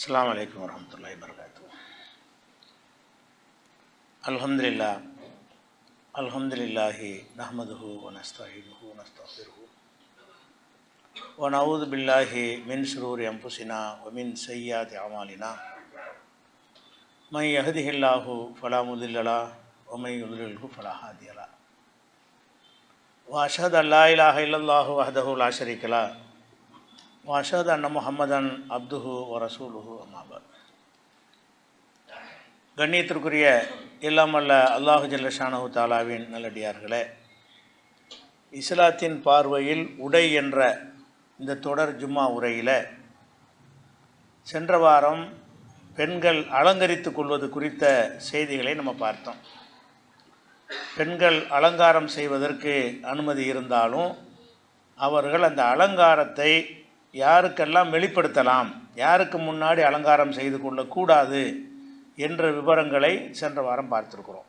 அஸ்லாம் வலைக்கம் வரமத்துல்லாய் வரகாத்து அல்ஹம்துலில்லா அல்ஹம்துலில்லாஹி நஹமதுஹு வனஸ்தாஹினுஹு வனஸ்தாஃபிர்ஹு ونعوذ بالله من شرور أنفسنا ومن سيئات أعمالنا من يهده الله فلا مضل له ومن يضلله فلا هادي له وأشهد أن لا إله إلا الله وحده لا شريك له வஹ்தஹு அண்ண முஹம்மதன் அப்துஹு வரசூலுஹு அம்மாபாத் கண்ணியத்திற்குரிய இல்லாமல்ல அல்லாஹு ஜல்லஷானஹு தாலாவின் நல்லடியார்களே இஸ்லாத்தின் பார்வையில் உடை என்ற இந்த தொடர் ஜும்மா உரையில் சென்ற வாரம் பெண்கள் அலங்கரித்து கொள்வது குறித்த செய்திகளை நம்ம பார்த்தோம். பெண்கள் அலங்காரம் செய்வதற்கு அனுமதி இருந்தாலும் அவர்கள் அந்த அலங்காரத்தை யாருக்கெல்லாம் வெளிப்படுத்தலாம் யாருக்கு முன்னாடி அலங்காரம் செய்து கொள்ளக்கூடாது என்ற விவரங்களை சென்ற வாரம் பார்த்துருக்குறோம்.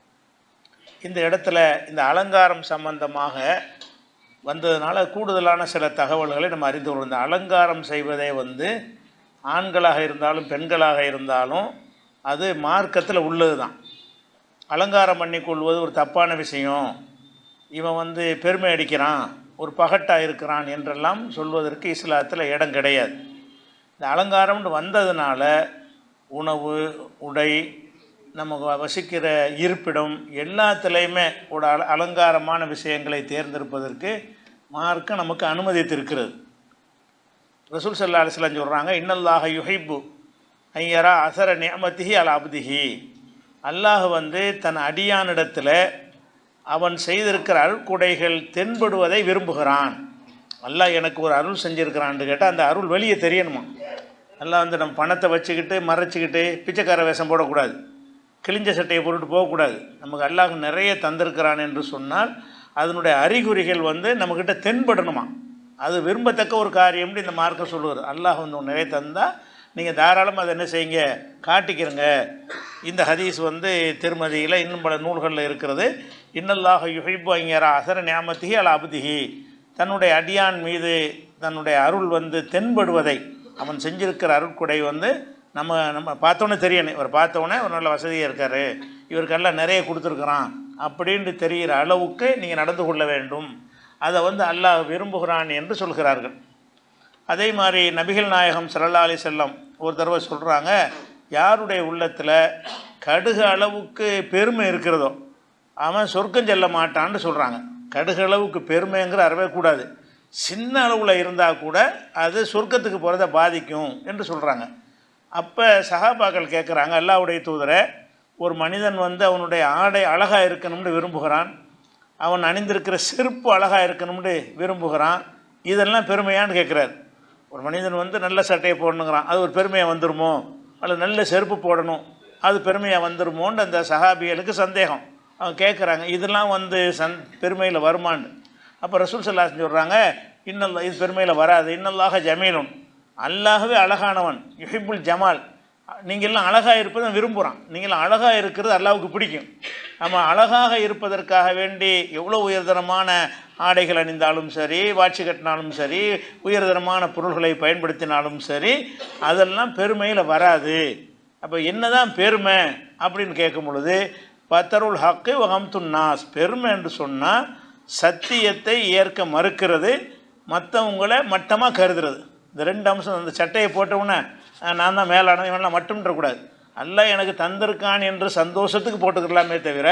இந்த இடத்துல இந்த அலங்காரம் சம்பந்தமாக வந்ததுனால கூடுதலான சில தகவல்களை நம்ம அறிந்து கொள்வோம். இந்த அலங்காரம் செய்வதே வந்து ஆண்களாக இருந்தாலும் பெண்களாக இருந்தாலும் அது மார்க்கத்தில் உள்ளது தான் அலங்காரம் பண்ணி கொள்வது ஒரு தப்பான விஷயம். இவன் வந்து பெருமை அடிக்கிறான். ஒரு பகட்டாக இருக்கிறான் என்றெல்லாம் சொல்வதற்கு இஸ்லாத்தில் இடம் கிடையாது. இந்த அலங்காரம்னு வந்ததுனால உணவு உடை நம்ம வசிக்கிற இருப்பிடம் எல்லாத்துலேயுமே ஒரு அல அலங்காரமான விஷயங்களை தேர்ந்தெடுப்பதற்கு மார்க்கம் நமக்கு அனுமதித்திருக்கிறது. ரசூல் சல்லா அலிஸ்லாம் சொல்கிறாங்க இன்னல்லாக யுஹைபு ஐயரா அசர நியமத்திஹி அல் அப்திஹி. அல்லாஹ் வந்து தன் அடியானிடத்தில் அவன் செய்திருக்கிற அருள்கொடைகள் தென்படுவதை விரும்புகிறான். அல்லாஹ் எனக்கு ஒரு அருள் செஞ்சுருக்கிறான்னு கேட்டால் அந்த அருள் வெளியே தெரியணுமா? எல்லாம் வந்து நம்ம பணத்தை வச்சுக்கிட்டு மறைச்சிக்கிட்டு பிச்சைக்கார வேஷம் போடக்கூடாது. கிழிஞ்ச சட்டையை போட்டுட்டு போகக்கூடாது. நமக்கு அல்லாஹ் நிறைய தந்திருக்கிறான் என்று சொன்னால் அதனுடைய அறிகுறிகள் வந்து நம்மக்கிட்ட தென்படணுமா? அது விரும்பத்தக்க ஒரு காரியம்னு இந்த மார்க்கம் சொல்லுவார் அல்லாஹ் வந்து நிறைய தந்தால் நீங்கள் தாராளமாக அதை என்ன செய்யுங்க? காட்டிக்கிறங்க. இந்த ஹதீஸ் வந்து திருமதியில் இன்னும் பல நூல்களில் இருக்கிறது. இன்னல்லாக யுகைப்பு ஐங்கரா அசர நியாமத்திகி அல அபுதிகி தன்னுடைய அடியான் மீது தன்னுடைய அருள் வந்து தென்படுவதை அவன் செஞ்சிருக்கிற அருட்கொடை வந்து நம்ம நம்ம பார்த்தோன்னே தெரியணும். இவர் பார்த்தோன்னே ஒரு நல்ல வசதியாக இருக்கார். இவருக்கெல்லாம் நிறைய கொடுத்துருக்குறான் அப்படின்ட்டு தெரிகிற அளவுக்கு நீங்கள் நடந்து கொள்ள வேண்டும். அதை வந்து அல்லாஹ் விரும்புகிறான் என்று சொல்கிறார்கள். அதே மாதிரி நபிகள் நாயகம் சல்லா அலி செல்லம் ஒரு தடவை சொல்கிறாங்க யாருடைய உள்ளத்தில் கடுகு அளவுக்கு பெருமை இருக்கிறதோ அவன் சொர்க்கம் செல்ல மாட்டான்னு சொல்கிறாங்க கடுகளவுக்கு பெருமைங்கிற அறவே கூடாது. சின்ன அளவில் இருந்தால் கூட அது சொர்க்கத்துக்கு போகிறத பாதிக்கும் என்று சொல்கிறாங்க அப்போ சகாபாக்கள் கேட்குறாங்க அல்லாவுடைய தூதரை ஒரு மனிதன் வந்து அவனுடைய ஆடை அழகாக இருக்கணும்னு விரும்புகிறான். அவன் அணிந்திருக்கிற செருப்பு அழகாக இருக்கணும்னு விரும்புகிறான். இதெல்லாம் பெருமையான்னு கேட்குறாரு ஒரு மனிதன் வந்து நல்ல சட்டையை போடணுங்கிறான். அது ஒரு பெருமையாக வந்துருமோ? அல்லது நல்ல செருப்பு போடணும். அது பெருமையாக வந்துருமோன்னு அந்த சகாபிகளுக்கு சந்தேகம். அவங்க கேட்குறாங்க இதெல்லாம் வந்து சந் பெருமையில் வருமான்னு. அப்போ ரசூல் சல்லாஸ் சொல்கிறாங்க இன்னல்லா இது பெருமையில் வராது. இன்னல்லாக ஜமீலும் அல்லாகவே அழகானவன் யுஹிபுல் ஜமால். நீங்கள்லாம் அழகாக இருப்பதை விரும்புகிறான் நீங்களாம் அழகாக இருக்கிறது அல்லாவுக்கு பிடிக்கும். நம்ம அழகாக இருப்பதற்காக வேண்டி எவ்வளோ உயர்தரமான ஆடைகள் அணிந்தாலும் சரி வாட்சி கட்டினாலும் சரி உயர்தரமான பொருள்களை பயன்படுத்தினாலும் சரி அதெல்லாம் பெருமையில் வராது. அப்போ என்னதான் பெருமை அப்படின்னு கேட்கும் பொழுது பத்தருள் ஹக்கு வகம்து நாஸ். பெருமை என்று சொன்னால் சத்தியத்தை ஏற்க மறுக்கிறது மற்றவங்களை மட்டமாக கருதுறது. இந்த ரெண்டு அம்சம் அந்த சட்டையை போட்டவுடனே நான் தான் மேலான இவனெலாம் மட்டும்ன்றக்கூடாது அல்ல எனக்கு தந்திருக்கான் என்று சந்தோஷத்துக்கு போட்டுக்கலாமே தவிர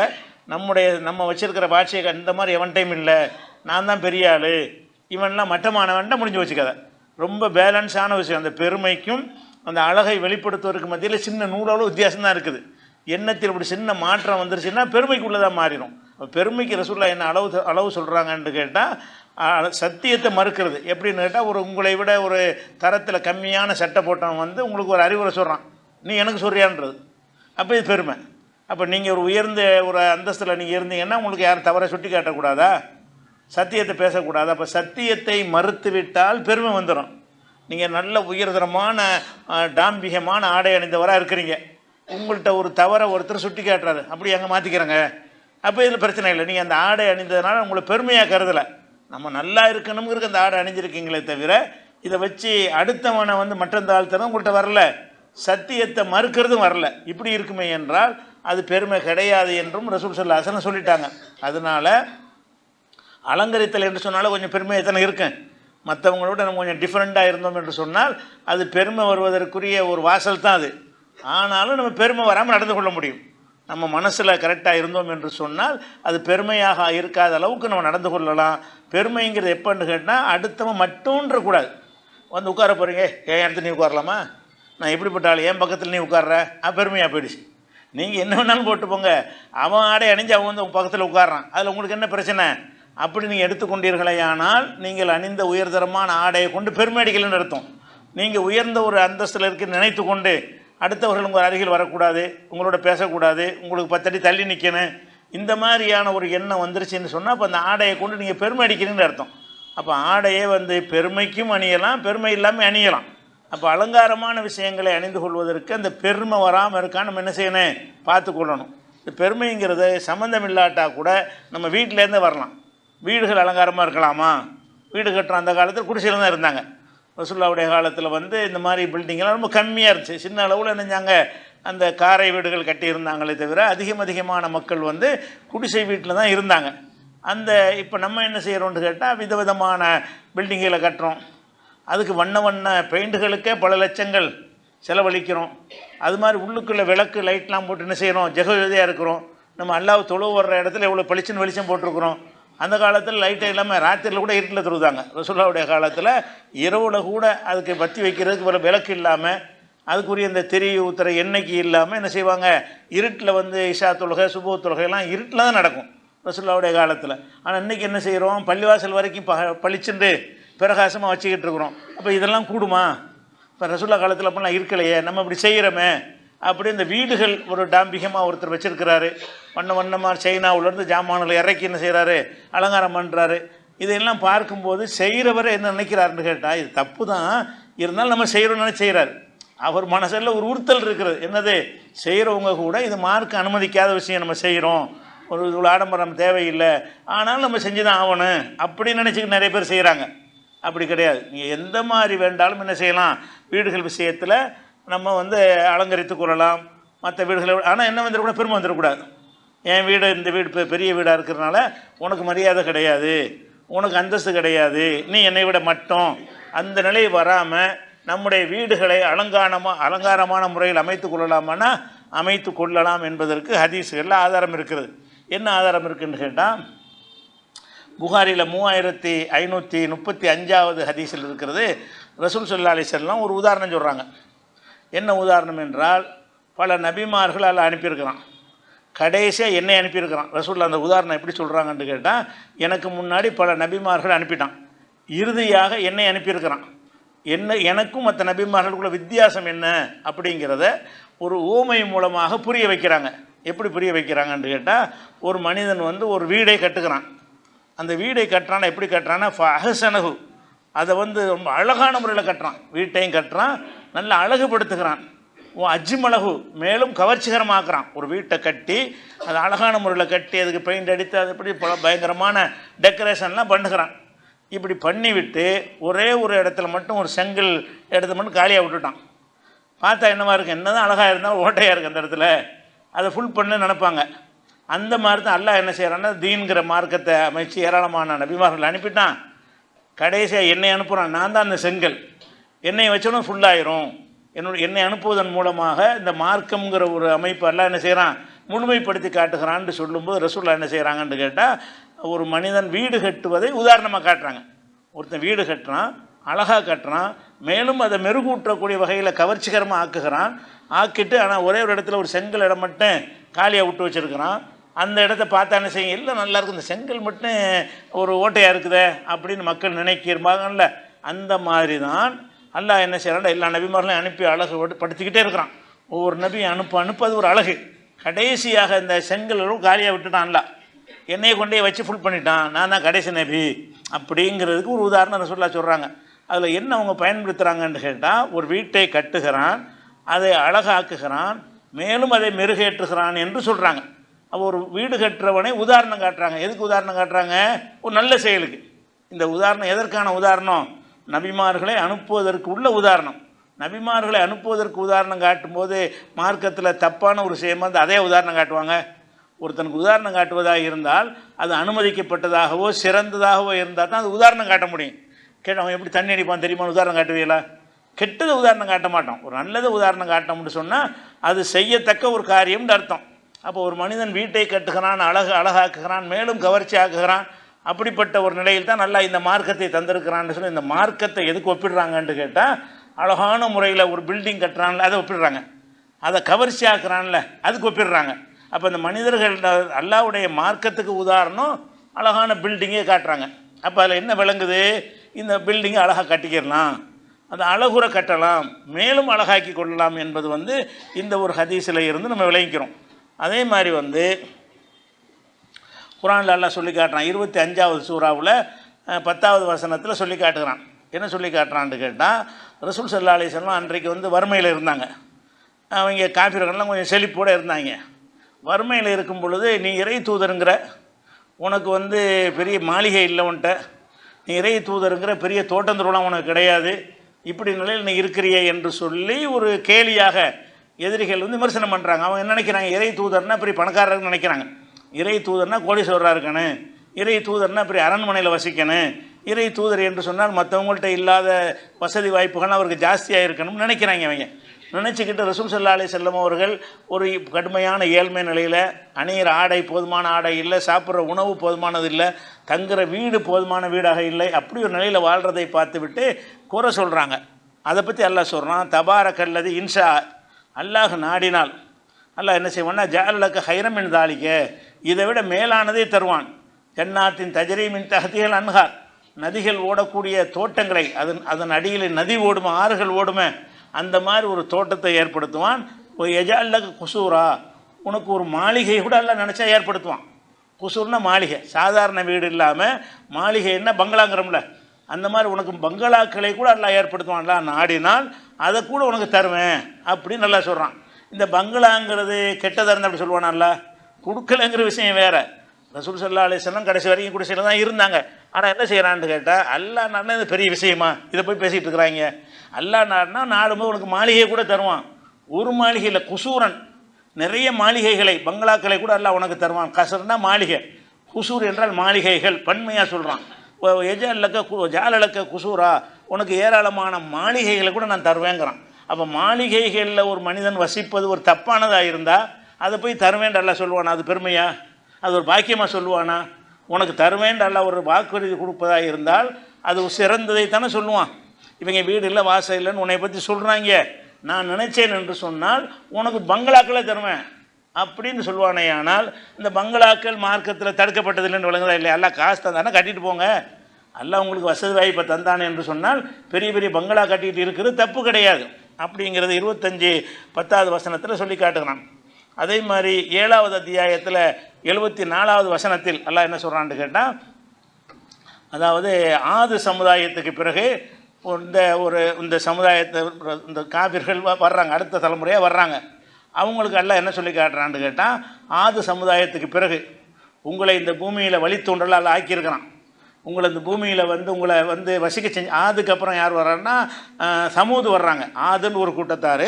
நம்முடைய நம்ம வச்சுருக்கிற பாட்சியை இந்த மாதிரி எவன் டைம் இல்லை. நான் தான் பெரிய ஆள். இவன்லாம் மட்டமானவன்ட்ட முடிஞ்சு வச்சுக்காத ரொம்ப பேலன்ஸான விஷயம். அந்த பெருமைக்கும் அந்த அழகை வெளிப்படுத்துவதற்கு மத்தியில் சின்ன நூலளவு வித்தியாசம் தான் இருக்குது. எண்ணத்தில் இப்படி சின்ன மாற்றம் வந்துருச்சுன்னா பெருமைக்குள்ளதாக மாறிடும். பெருமைக்கு ரசூல்லா என்ன அளவு அளவு சொல்கிறாங்கன்னு கேட்டால் சத்தியத்தை மறுக்கிறது. எப்படின்னு கேட்டால் ஒரு உங்களை விட ஒரு தரத்தில் கம்மியான சட்டை போட்டவன் வந்து உங்களுக்கு ஒரு அறிவுரை சொல்கிறான் நீ எனக்கு சொல்கிறியான்றது அப்போ இது பெருமை. அப்போ நீங்கள் ஒரு உயர்ந்த ஒரு அந்தஸ்தில் நீங்கள் இருந்தீங்கன்னா உங்களுக்கு யாரும் தவறை சுட்டி காட்டக்கூடாதா? சத்தியத்தை பேசக்கூடாது? அப்போ சத்தியத்தை மறுத்து விட்டால் பெருமை வந்துடும் நீங்கள் நல்ல உயர்தரமான டாம்பிகமான ஆடை அணிந்தவராக இருக்கிறீங்க. உங்கள்கிட்ட ஒரு தவறை ஒருத்தர் சுட்டி காட்டுறாரு. அப்படி அங்கே மாற்றிக்கிறேங்க அப்போ இதில் பிரச்சனை இல்லை. நீங்கள் அந்த ஆடை அணிந்ததுனால உங்களை பெருமையாக கருதலை. நம்ம நல்லா இருக்கணுங்கிறதுக்கு அந்த ஆடை அணிஞ்சிருக்கீங்களே தவிர இதை வச்சு அடுத்தவனை வந்து மற்ற தாழ்த்தனும் உங்கள்கிட்ட வரல. சத்தியத்தை மறுக்கிறதும் வரல. இப்படி இருக்குமே என்றால் அது பெருமை கிடையாது என்றும் ரசூல் சல்லா அசனம் சொல்லிட்டாங்க. அதனால் அலங்கரித்தல் என்று சொன்னாலும் கொஞ்சம் பெருமை எத்தனை இருக்கும். மற்றவங்களோட நம்ம கொஞ்சம் டிஃப்ரெண்ட்டாக இருந்தோம் என்று சொன்னால் அது பெருமை வருவதற்குரிய ஒரு வாசல் தான் அது. ஆனாலும் நம்ம பெருமை வராமல் நடந்து கொள்ள முடியும். நம்ம மனசில் கரெக்டாக இருந்தோம் என்று சொன்னால் அது பெருமையாக இருக்காத அளவுக்கு நம்ம நடந்து கொள்ளலாம். பெருமைங்கிறது எப்போன்னு கேட்டால் அடுத்தவன் மட்டும்ன்ற கூடாது. வந்து உட்கார போகிறீங்க ஏன் இடத்துல நீ உட்காரலாமா? நான் எப்படிப்பட்ட ஆள் என் பக்கத்தில் நீ உட்கார்ற? ஆ பெருமையாக போயிடுச்சு. நீங்கள் என்ன வேணாலும் போட்டு போங்க. அவன் ஆடை அணிஞ்சு அவன் வந்து உங்கள் பக்கத்தில் உட்காரான் அதில் உங்களுக்கு என்ன பிரச்சனை? அப்படி நீங்கள் எடுத்துக்கொண்டீர்களேயானால் நீங்கள் அணிந்த உயர்தரமான ஆடையை கொண்டு பெருமை அடிக்கலன்னு அர்த்தம். நீங்கள் உயர்ந்த ஒரு அந்தஸ்தில் இருக்க நினைத்து கொண்டு அடுத்தவர்கள் உங்கள் அருகில் வரக்கூடாது உங்களோட பேசக்கூடாது உங்களுக்கு பத்தடி தள்ளி நிற்கணும் இந்த மாதிரியான ஒரு எண்ணம் வந்துருச்சுன்னு சொன்னால் அப்போ அந்த ஆடையை கொண்டு நீங்கள் பெருமை அடிக்கிறீங்கன்னு அர்த்தம். அப்போ ஆடையே வந்து பெருமைக்கும் அணியலாம் பெருமை இல்லாமல் அணியலாம். அப்போ அலங்காரமான விஷயங்களை அணிந்து கொள்வதற்கு அந்த பெருமை வராமல் இருக்கா நம்ம என்ன செய்யணும்? பார்த்து கொள்ளணும். இந்த பெருமைங்கிறது சம்மந்தம் இல்லாட்டா கூட நம்ம வீட்டிலேருந்து வரலாம். வீடுகள் அலங்காரமாக இருக்கலாமா? வீடு கட்டுற அந்த காலத்தில் குடிசையில் தான் இருந்தாங்க. ரசுல்லாவுடைய காலத்தில் வந்து இந்த மாதிரி பில்டிங்கெல்லாம் ரொம்ப கம்மியாக இருந்துச்சு. சின்ன அளவில் நினைஞ்சாங்க. அந்த காரை வீடுகள் கட்டியிருந்தாங்களே தவிர அதிகம் அதிகமான மக்கள் வந்து குடிசை வீட்டில் தான் இருந்தாங்க. அந்த இப்போ நம்ம என்ன செய்கிறோம்னு கேட்டால் விதவிதமான பில்டிங்களை கட்டுறோம். அதுக்கு வண்ண வண்ண பெயிண்ட்டுகளுக்கே பல லட்சங்கள் செலவழிக்கிறோம். அது மாதிரி உள்ளுக்குள்ளே விளக்கு லைட்லாம் போட்டு என்ன செய்கிறோம் ஜெகஜோதியாக இருக்கிறோம். நம்ம அல்லாஹ் தொழுவு வர்ற இடத்துல எவ்வளோ பளிச்சுன்னு வெளிச்சம் போட்டிருக்கிறோம். அந்த காலத்தில் லைட்டே இல்லாமல் ராத்திரியில் கூட இருட்டில் தொழுதாங்க ரசுல்லாவுடைய காலத்தில் இரவில் கூட அதுக்கு பற்றி வைக்கிறதுக்கு ஒரு விளக்கு இல்லாமல் அதுக்குரிய இந்த திரி ஊத்துற எண்ணெய்க்கு இல்லாமல் என்ன செய்வாங்க? இருட்டில் வந்து இஷா தொழுகை சுபு தொழுகைலாம் இருட்டில் தான் நடக்கும் ரசுல்லாவுடைய காலத்தில். ஆனால் இன்றைக்கி என்ன செய்கிறோம் பள்ளிவாசல் வரைக்கும் ப பளிச்சுண்டு பிரகாசமாக வச்சுக்கிட்டு இருக்கிறோம். அப்போ இதெல்லாம் கூடுமா? இப்போ ரசுல்லா காலத்தில் அப்படிலாம் இருக்கலையே. நம்ம இப்படி செய்கிறோமே அப்படி இந்த வீடுகள் ஒரு டாம்பிகமாக ஒருத்தர் வச்சிருக்கிறாரு. வண்ண வண்ணமாக சைனாவிலேருந்து ஜாமான்களை இறக்கி என்ன செய்கிறாரு அலங்காரம் பண்ணுறாரு இதையெல்லாம் பார்க்கும்போது செய்கிறவரை என்ன நினைக்கிறாருன்னு கேட்டால் இது தப்பு தான் இருந்தாலும் நம்ம செய்கிறோம்னு செய்கிறாரு அவர் மனசில் ஒரு உறுத்தல் இருக்கிறது என்னது? செய்கிறவங்க கூட இது மார்க் அனுமதிக்காத விஷயம் நம்ம செய்கிறோம் ஒரு இவ்வளோ ஆடம்பரம் தேவையில்லை. ஆனாலும் நம்ம செஞ்சு தான் ஆகணும். அப்படின்னு நினச்சிக்கிட்டு நிறைய பேர் செய்கிறாங்க அப்படி கிடையாது. நீங்கள் எந்த மாதிரி வேண்டாலும் என்ன செய்யலாம்? வீடுகள் விஷயத்தில் நம்ம வந்து அலங்கரித்து கொள்ளலாம். மற்ற வீடுகளை ஆனால் என்ன வந்துடக்கூடாது? பெருமை வந்துடக்கூடாது. என் வீடு இந்த வீடு பெ- பெரிய வீடாக இருக்கிறனால உனக்கு மரியாதை கிடையாது. உனக்கு அந்தஸ்து கிடையாது. நீ என்னை விட மட்டும். அந்த நிலை வராமல் நம்முடைய வீடுகளை அலங்காரமாக அலங்காரமான முறையில் அமைத்து கொள்ளலாமானா அமைத்து கொள்ளலாம் என்பதற்கு ஹதீஸுகளில் ஆதாரம் இருக்கிறது. என்ன ஆதாரம் இருக்குன்னு கேட்டால் புகாரியில் மூவாயிரத்தி ஐநூற்றி முப்பத்தி அஞ்சாவது ஹதீஸில் இருக்கிறது. ரசூல் சல்லா அலிசல்லாம் ஒரு உதாரணம் சொல்கிறாங்க என்ன உதாரணம் என்றால் பல நபிமார்கள் அதில் அனுப்பியிருக்கிறான் கடைசியாக என்னை அனுப்பியிருக்கிறான் ரசூல் அந்த உதாரணம் எப்படி சொல்கிறாங்கன்னு கேட்டால் எனக்கு முன்னாடி பல நபிமார்கள் அனுப்பிட்டான். இறுதியாக என்னை அனுப்பியிருக்கிறான். என்ன எனக்கும் மற்ற நபிமார்களுக்குள்ள வித்தியாசம் என்ன அப்படிங்கிறத ஒரு ஊமை மூலமாக புரிய வைக்கிறாங்க. எப்படி புரிய வைக்கிறாங்கன்னு கேட்டால் ஒரு மனிதன் வந்து ஒரு வீடை கட்டுக்கிறான் அந்த வீடை கட்டுறான்னா எப்படி கட்டுறான்னா ஃபஹசனகு அதை வந்து ரொம்ப அழகான முறையில் கட்டுறான். வீட்டையும் கட்டுறான். நல்ல அழகுபடுத்துகிறான். ஓ அஜ்மலகு மேலும் கவர்ச்சிகரமாக்குறான். ஒரு வீட்டை கட்டி அது அழகான முறையில் கட்டி அதுக்கு பெயிண்ட் அடித்து அது இப்படி பல பயங்கரமான டெக்கரேஷன்லாம் பண்ணுகிறான். இப்படி பண்ணிவிட்டு ஒரே ஒரு இடத்துல மட்டும் ஒரு செங்கல் இடத்த மட்டும் காலியாக விட்டுட்டான். பார்த்தா என்னவா இருக்குது என்ன தான் அழகாக இருந்தால் ஓட்டையாக இருக்குது அந்த இடத்துல. அதை ஃபுல் பண்ணு நினைப்பாங்க. அந்த மாதிரி தான் அல்லாஹ் என்ன செய்கிறான்னா தீன்கிற மார்க்கத்தை அமைச்சு ஏராளமான நபிமார்கள் அனுப்பிட்டான். கடைசியாக என்னை அனுப்புகிறான் நான் தான் அந்த செங்கல். என்னை வச்சோன்னா ஃபுல்லாயிரும் என்னோட என்னை அனுப்புவதன் மூலமாக இந்த மார்க்கம்ங்கிற ஒரு அமைப்பெல்லாம் என்ன செய்கிறான் முழுமைப்படுத்தி காட்டுகிறான்னு சொல்லும்போது ரசூல்லா என்ன செய்கிறாங்கன்னு கேட்டால் ஒரு மனிதன் வீடு கட்டுவதை உதாரணமாக காட்டுறாங்க. ஒருத்தன் வீடு கட்டுறான் அழகாக கட்டுறான் மேலும் அதை மெருகூட்டக்கூடிய வகையில் கவர்ச்சிகரமாக ஆக்குகிறான். ஆக்கிட்டு ஆனால் ஒரே ஒரு இடத்துல ஒரு செங்கல் இடம் மட்டும் காலியாக விட்டு வச்சுருக்கிறான். அந்த இடத்த பார்த்தா என்ன செய்யும்? இல்லை நல்லா இந்த செங்கல் மட்டும் ஒரு ஓட்டையாக இருக்குதே அப்படின்னு மக்கள் நினைக்கிறாங்கல்ல அந்த மாதிரி தான் அல்லாஹ் என்ன செய்கிறான் எல்லா நபிமார்களையும் அனுப்பி அழகு படுத்திக்கிட்டே இருக்கிறான். ஒவ்வொரு நபியும் அனுப்ப அனுப்ப அது ஒரு அழகு. கடைசியாக இந்த செங்கலும் காலியாக விட்டுட்டான்ல என்னையை கொண்டே வச்சு ஃபுல் பண்ணிட்டான். நான் தான் கடைசி நபி. அப்படிங்கிறதுக்கு ஒரு உதாரணம் ரசூல்லா சொல்கிறாங்க அதில் என்ன அவங்க பயன்படுத்துகிறாங்கன்னு கேட்டால் ஒரு வீட்டை கட்டுகிறான் அதை அழகாக்குகிறான் மேலும் அதை மெருகேற்றுகிறான் என்று சொல்கிறாங்க ஒரு வீடு கட்டுறவனே உதாரணம் காட்டுறாங்க. எதுக்கு உதாரணம் காட்டுறாங்க? ஒரு நல்ல செயலுக்கு. இந்த உதாரணம் எதற்கான உதாரணம்? நபிமார்களை அனுப்புவதற்கு உள்ள உதாரணம். நபிமார்களை அனுப்புவதற்கு உதாரணம் காட்டும்போது மார்க்கத்தில் தப்பான ஒரு விஷயமா வந்து அதே உதாரணம் காட்டுவாங்க. ஒருத்தனுக்கு உதாரணம் காட்டுவதாக இருந்தால் அது அனுமதிக்கப்பட்டதாகவோ சிறந்ததாகவோ இருந்தால் தான் அது உதாரணம் காட்ட முடியும். கேட்டு அவன் எப்படி தண்ணி அடிப்பான் தெரியுமா? உதாரணம் காட்டுவீங்களா? கெட்டது உதாரணம் காட்ட மாட்டோம். ஒரு நல்லது உதாரணம் காட்டோம்னு சொன்னால் அது செய்யத்தக்க ஒரு காரியம்னு அர்த்தம். அப்போ ஒரு மனிதன் வீட்டை கட்டுகிறான் அழகு அழகாக்குகிறான் மேலும் கவர்ச்சி ஆக்குகிறான் அப்படிப்பட்ட ஒரு நிலையில் தான் நல்லா இந்த மார்க்கத்தை தந்திருக்கிறான்னு சொல்லி இந்த மார்க்கத்தை எதுக்கு ஒப்பிடுறாங்கன்னு கேட்டால் அழகான முறையில் ஒரு பில்டிங் கட்டுறான்ல அதை ஒப்பிடுறாங்க. அதை கவர்ச்சி ஆக்குறான்ல அதுக்கு ஒப்பிடுறாங்க. அப்போ இந்த மனிதர்கள் அல்லாவுடைய மார்க்கத்துக்கு உதாரணம் அழகான பில்டிங்கே காட்டுறாங்க. அப்போ அதில் என்ன விளங்குது? இந்த பில்டிங்கை அழகாக கட்டிக்கிடலாம் அது அழகுற கட்டலாம். மேலும் அழகாக்கி கொள்ளலாம் என்பது வந்து இந்த ஒரு ஹதீஸில் இருந்து நம்ம விளங்கிக்கிறோம். அதே மாதிரி வந்து குரானில் எல்லாம் சொல்லி காட்டுறான் இருபத்தி அஞ்சாவது சூறாவில் பத்தாவது வசனத்தில் சொல்லி காட்டுகிறான். என்ன சொல்லி காட்டுறான்னு கேட்டால் ரசூல் சல்லா அலிஸ்லாம் அன்றைக்கு வந்து வறுமையில் இருந்தாங்க. அவங்க காஃபிர்கள்லாம் கொஞ்சம் செழிப்போடு இருந்தாங்க. வறுமையில் இருக்கும் பொழுது நீ இறை தூதருங்கிற உனக்கு வந்து பெரிய மாளிகை இல்லை உன்ட்ட நீ இறை தூதருங்கிற பெரிய தோட்டந்தொருலாம் உனக்கு கிடையாது. இப்படி நிலையில் நீ இருக்கிறியே என்று சொல்லி ஒரு கேலியாக எதிரிகள் வந்து விமர்சனம் பண்ணுறாங்க அவங்க என்ன நினைக்கிறாங்க? இறை தூதர்னா பெரிய பணக்காரர்னு நினைக்கிறாங்க. இறை தூதர்னா கோடீஸ்வரராக இருக்கணும். இறை தூதர்னா பெரிய அரண்மனையில் வசிக்கணும். இறை தூதர் என்று சொன்னால் மற்றவங்கள்ட்ட இல்லாத வசதி வாய்ப்புகள் அவருக்கு ஜாஸ்தியாக இருக்கணும்னு நினைக்கிறாங்க அவங்க நினச்சிக்கிட்டு ரசூல் சல்லா அலி செல்லம் அவர்கள் ஒரு கடுமையான ஏழ்மை நிலையில் அணியிற ஆடை போதுமான ஆடை இல்லை சாப்பிட்ற உணவு போதுமானது இல்லை தங்குற வீடு போதுமான வீடாக இல்லை அப்படி ஒரு நிலையில் வாழ்கிறதை பார்த்துவிட்டு குறை சொல்கிறாங்க அதை பற்றி எல்லாம் சொல்கிறான் தபார கல்லது இன்ஷா அல்லாஹ் நாடினால். அல்லாஹ் என்ன செய்வான்னா ஜாலக்க ஹைரமின் தாளிக்க இதை விட மேலானதே தருவான். ஜன்னாத்தின் தஜரீமின் தகதிகள் அன்ஹார். நதிகள் ஓடக்கூடிய தோட்டங்களை அதன் அதன் அடியில் நதி ஓடுமே ஆறுகள் ஓடுமே அந்த மாதிரி ஒரு தோட்டத்தை ஏற்படுத்துவான். ஒரு எஜால்லக குசூரா. உனக்கு ஒரு மாளிகை கூட எல்லாம் நினச்சா ஏற்படுத்துவான். குசூர்னா மாளிகை. சாதாரண வீடு இல்லாமல் மாளிகை என்ன? பங்களாங்கிறோம்ல. அந்த மாதிரி உனக்கு பங்களாக்களை கூட எல்லாம் ஏற்படுத்துவான்ல நாடினால் அதை கூட உனக்கு தருவேன் அப்படின்னு நல்லா சொல்கிறான் இந்த பங்களாங்கிறது கெட்டதாக இருந்தால் அப்படி சொல்லுவானல்ல கொடுக்கலங்கிற விஷயம் வேறு. ரசூல் சல்லா அலிஸ்லாம் கடைசி வரைக்கும் குடிசையில் தான் இருந்தாங்க. ஆனால் என்ன செய்கிறான்னு கேட்டால் அல்லா நாடுனா இது பெரிய விஷயமா? இதை போய் பேசிகிட்டு இருக்கிறாங்க. அல்லா நாடுனா நாடும்போது உனக்கு மாளிகையை கூட தருவான். ஒரு மாளிகையில் குசூரன். நிறைய மாளிகைகளை பங்களாக்களை கூட எல்லாம் உனக்கு தருவான். கசர்னா மாளிகை. குசூர் என்றால் மாளிகைகள் பன்மையாக சொல்கிறான் எஜாலக்க கு ஜாலலக்க குசூரா உனக்கு ஏராளமான மாளிகைகளை கூட நான் தருவேங்கிறான். அப்போ மாளிகைகளில் ஒரு மனிதன் வசிப்பது ஒரு தப்பானதாக இருந்தால் அதை போய் தருவேன் அல்ல சொல்லுவானா? அது பெருமையா? அது ஒரு பாக்கியமாக சொல்லுவானா? உனக்கு தருவேன் அல்ல ஒரு வாக்குறுதி கொடுப்பதாக இருந்தால் அது சிறந்ததை தானே சொல்லுவான். இவங்க வீடு இல்லை வாசல் இல்லைன்னு உன்னை பற்றி சொல்கிறாங்க நான் நினைச்சேன் என்று சொன்னால் உனக்கு பங்களாக்களை தருவேன். அப்படின்னு சொல்லுவானே ஆனால் இந்த பங்களாக்கள் மார்க்கத்தில் தடுக்கப்பட்டதில்லைன்னு விளங்குதா இல்லையா? எல்லாம் காசு தந்தானே கட்டிட்டு போங்க. எல்லாம் உங்களுக்கு வசதி வாய்ப்பை தந்தானே என்று சொன்னால் பெரிய பெரிய பங்களா கட்டிகிட்டு இருக்கிறது தப்பு கிடையாது. அப்படிங்கிறது இருபத்தஞ்சி பத்தாவது வசனத்தில் சொல்லி காட்டுகிறான். அதே மாதிரி ஏழாவது அத்தியாயத்தில் எழுபத்தி நாலாவது வசனத்தில் எல்லாம் என்ன சொல்கிறான்னு கேட்டால் அதாவது ஆது சமுதாயத்துக்கு பிறகு இந்த ஒரு இந்த சமுதாயத்தை இந்த காவிர்கள் வர்றாங்க அடுத்த தலைமுறையாக வர்றாங்க. அவங்களுக்கு எல்லாம் என்ன சொல்லி காட்டுறான்னு கேட்டால் ஆது சமுதாயத்துக்கு பிறகு உங்களை இந்த பூமியில் வழித்தோன்றலால் ஆக்கியிருக்கிறான். உங்களை இந்த பூமியில் வந்து உங்களை வந்து வசிக்க செஞ்சு ஆதுக்கப்புறம் யார் வர்றாருன்னா சமூது வர்றாங்க. ஆதுன்னு ஒரு கூட்டத்தார்.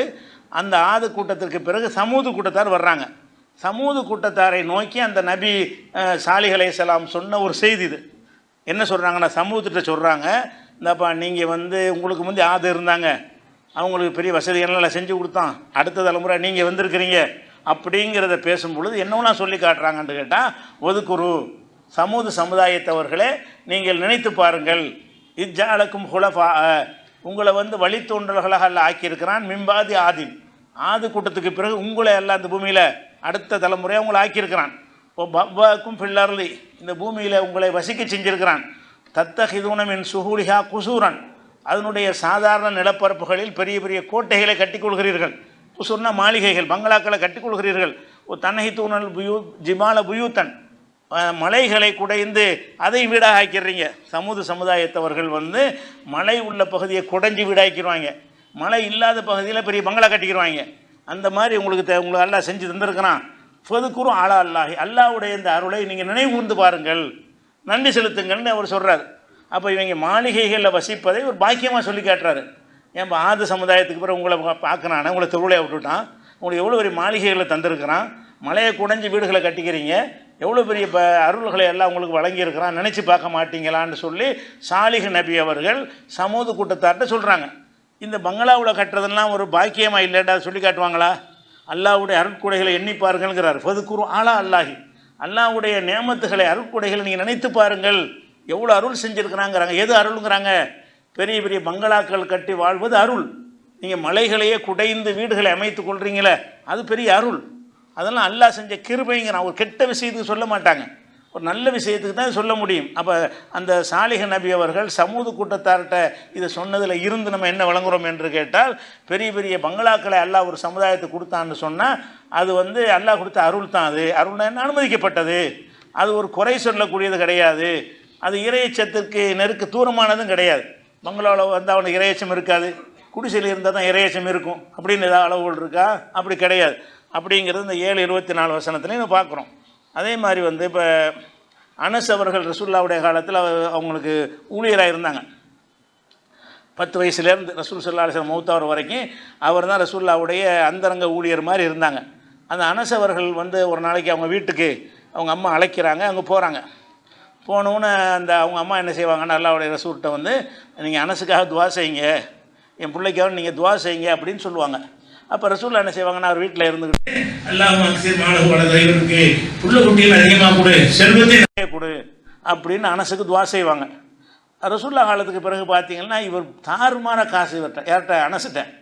அந்த ஆது கூட்டத்திற்கு பிறகு சமூது கூட்டத்தார் வர்றாங்க. சமூது கூட்டத்தாரை நோக்கி அந்த நபி சாலிகளை செலாம் சொன்ன ஒரு செய்தி இது. என்ன சொல்கிறாங்கன்னா சமூகத்திட்ட சொல்கிறாங்க இந்தப்பா நீங்கள் வந்து உங்களுக்கு முந்தி ஆது இருந்தாங்க. அவங்களுக்கு பெரிய வசதிகள்லாம் செஞ்சு கொடுத்தான். அடுத்த தலைமுறை நீங்கள் வந்திருக்கிறீங்க அப்படிங்கிறத பேசும் பொழுது என்னவெல்லாம் சொல்லி காட்டுறாங்கன்னு கேட்டால் ஒதுக்குரு சமூக சமுதாயத்தவர்களே நீங்கள் நினைத்து பாருங்கள். இஜ்ஜாலக்கும் ஹுலஃபா உங்களை வந்து வழித்தோன்றல்களாக அல்ல ஆக்கியிருக்கிறான். மிம்பாதி ஆதின். ஆது கூட்டத்துக்கு பிறகு உங்களை எல்லாம் இந்த பூமியில் அடுத்த தலைமுறையாக உங்களை ஆக்கியிருக்கிறான். இப்போ பவ்வாக்கும் பில்லர்லி இந்த பூமியில் உங்களை வசிக்க செஞ்சிருக்கிறான். தத்தஹிதூனம் என் குசூரன். அதனுடைய சாதாரண நிலப்பரப்புகளில் பெரிய பெரிய கோட்டைகளை கட்டிக்கொள்கிறீர்கள். சொன்ன மாளிகைகள் பங்களாக்களை கட்டிக்கொள்கிறீர்கள். ஒரு தன்னகி தூணல் புயூ ஜிமால புயூத்தன் மலைகளை குடைந்து அதை வீடாக ஆக்கிடுறீங்க. சமூக சமுதாயத்தவர்கள் வந்து மலை உள்ள பகுதியை குடைஞ்சி வீடாக்கிடுவாங்க. மழை இல்லாத பகுதியில் பெரிய பங்களா கட்டிக்கிடுவாங்க. அந்த மாதிரி உங்களுக்கு தே உங்களுக்கு அல்லாஹ் செஞ்சு தந்திருக்கிறான். பொதுக்குறும் ஆளா அல்லாஹி அல்லாஹ்வுடைய இந்த அருளை நீங்கள் நினைவு கூர்ந்து பாருங்கள். நன்றி செலுத்துங்கள்னு அவர் சொல்கிறார் அப்போ இவங்க மாளிகைகளில் வசிப்பதை ஒரு பாக்கியமாக சொல்லி காட்டுறாரு. ஏன் ஆத சமுதாயத்துக்கு பிறகு உங்களை பா- உங்களை தொழிலை விட்டுட்டான் உங்களுக்கு எவ்வளோ பெரிய மாளிகைகளை தந்திருக்கிறான் மலையை குடைஞ்சி வீடுகளை கட்டிக்கிறீங்க எவ்வளோ பெரிய ப அருள்களை எல்லாம் உங்களுக்கு வழங்கியிருக்கிறான் நினச்சி பார்க்க மாட்டீங்களான்னு சொல்லி சாலிக நபி அவர்கள் சமூக கூட்டத்தார்கிட்ட சொல்கிறாங்க இந்த பங்களாவில் கட்டுறதெல்லாம் ஒரு பாக்கியமாக இல்லைடா சொல்லி காட்டுவாங்களா? அல்லாவுடைய அருட்கொடைகளை எண்ணி பாருங்கள்ங்கிறார். ஆளா அல்லாஹி. அல்லாவுடைய நேமத்துகளை அருட்கொடைகளை நீங்கள் நினைத்து பாருங்கள். எவ்வளோ அருள் செஞ்சுருக்கிறாங்கிறாங்க? எது அருளுங்கிறாங்க? பெரிய பெரிய பங்களாக்கள் கட்டி வாழ்வது அருள். நீங்கள் மலைகளையே குடைந்து வீடுகளை அமைத்து கொள்கிறீங்களே அது பெரிய அருள். அதெல்லாம் அல்லாஹ் செஞ்ச கிருபைங்கிறான் ஒரு கெட்ட விஷயத்துக்கு சொல்ல மாட்டாங்க. ஒரு நல்ல விஷயத்துக்கு தான் சொல்ல முடியும். அப்போ அந்த சாலிக நபி அவர்கள் சமூக கூட்டத்தார்கிட்ட இதை சொன்னதில் இருந்து நம்ம என்ன வழங்குறோம் என்று கேட்டால் பெரிய பெரிய பங்களாக்களை அல்லாஹ் ஒரு சமுதாயத்துக்கு கொடுத்தான்னு சொன்னால் அது வந்து அல்லாஹ் கொடுத்த அருள் தான் அது. அருள் அனுமதிக்கப்பட்டது. அது ஒரு குறை சொல்லக்கூடியது கிடையாது. அது இறையச்சத்திற்கு நெருக்க தூரமானதும் கிடையாது. பங்களாவில் வந்து அவனுக்கு இறையச்சம் இருக்காது. குடிசையில் இருந்தால் தான் இறையச்சம் இருக்கும். அப்படின்னு ஏதாவது அளவுகள் இருக்கா? அப்படி கிடையாது. அப்படிங்கிறது இந்த ஏழு இருபத்தி நாலு வசனத்துலையும் நம்ம பார்க்குறோம். அதே மாதிரி வந்து இப்போ அனஸ் அவர்கள் ரசூல்லாவுடைய காலத்தில் அவங்களுக்கு ஊழியராக இருந்தாங்க. பத்து வயசுலேருந்து ரசூல் சல்லா அலிஸ்லாம் மௌத்தாவர் வரைக்கும் அவர் தான் ரசூல்லாவுடைய அந்தரங்க ஊழியர் மாதிரி இருந்தாங்க. அந்த அனஸ் அவர்கள் வந்து ஒரு நாளைக்கு அவங்க வீட்டுக்கு அவங்க அம்மா அழைக்கிறாங்க அங்கே போகிறாங்க போனோன்னே அந்த அவங்க அம்மா என்ன செய்வாங்கன்னா அல்லாவுடைய ரசூல்கிட்ட வந்து நீங்கள் அனசுக்காக துவா செய்யுங்க. என் பிள்ளைக்காக நீங்கள் துவா செய்யுங்க அப்படின்னு சொல்லுவாங்க. அப்போ ரசூல்லா என்ன செய்வாங்கன்னா அவர் வீட்டில் இருந்துக்கிட்டு புள்ள குட்டிகள் அதிகமாக கொடு. செல்வத்தை கொடு. அப்படின்னு அனசுக்கு துவா செய்வாங்க. ரசூல்லா காலத்துக்கு பிறகு பார்த்தீங்கன்னா இவர் தாறுமாற காசு இவர்கிட்ட யார்கிட்ட அனசிட்ட